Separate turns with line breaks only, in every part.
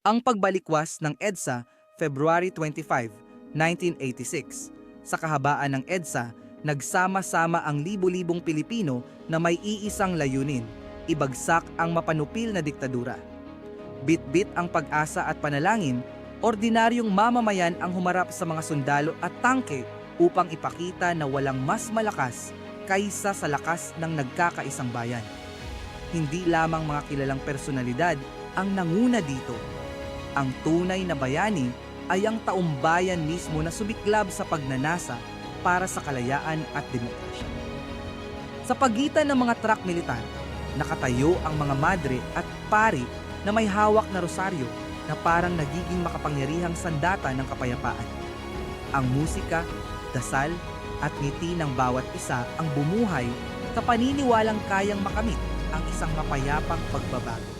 Ang pagbalikwas ng EDSA, February 25, 1986. Sa kahabaan ng EDSA, nagsama-sama ang libo-libong Pilipino na may iisang layunin, ibagsak ang mapanupil na diktadura. Bit-bit ang pag-asa at panalangin, ordinaryong mamamayan ang humarap sa mga sundalo at tangke upang ipakita na walang mas malakas kaysa sa lakas ng nagkakaisang bayan. Hindi lamang mga kilalang personalidad ang nanguna dito. Ang tunay na bayani ay ang taumbayan mismo na sumiklab sa pagnanasa para sa kalayaan at demokrasya. Sa pagitan ng mga trak militar, nakatayo ang mga madre at pari na may hawak na rosaryo na parang nagiging makapangyarihang sandata ng kapayapaan. Ang musika, dasal, at ngiti ng bawat isa ang bumuhay sa paniniwalang kayang makamit ang isang mapayapang pagbabago.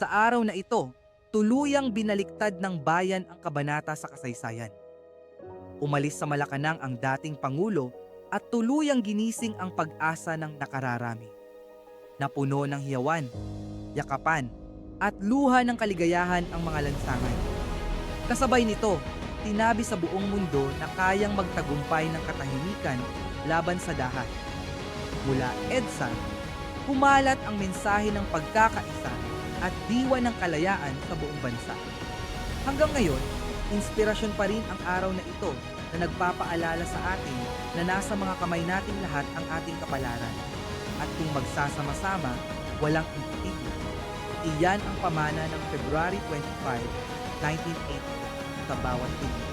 Sa araw na ito, tuluyang binaliktad ng bayan ang kabanata sa kasaysayan. Umalis sa Malacanang ang dating Pangulo at tuluyang ginising ang pag-asa ng nakararami. Napuno ng hiyawan, yakapan, at luha ng kaligayahan ang mga lansangan. Kasabay nito, tinabi sa buong mundo na kayang magtagumpay ng katahimikan laban sa dahat. Mula EDSA, kumalat ang mensahe ng pagkakaisa at diwa ng kalayaan sa buong bansa. Hanggang ngayon, inspirasyon pa rin ang araw na ito na nagpapaalala sa atin na nasa mga kamay nating lahat ang ating kapalaran. At kung magsasama-sama, walang imposible. Iyan ang pamana ng February 25, 1980 sa bawat Pilipino.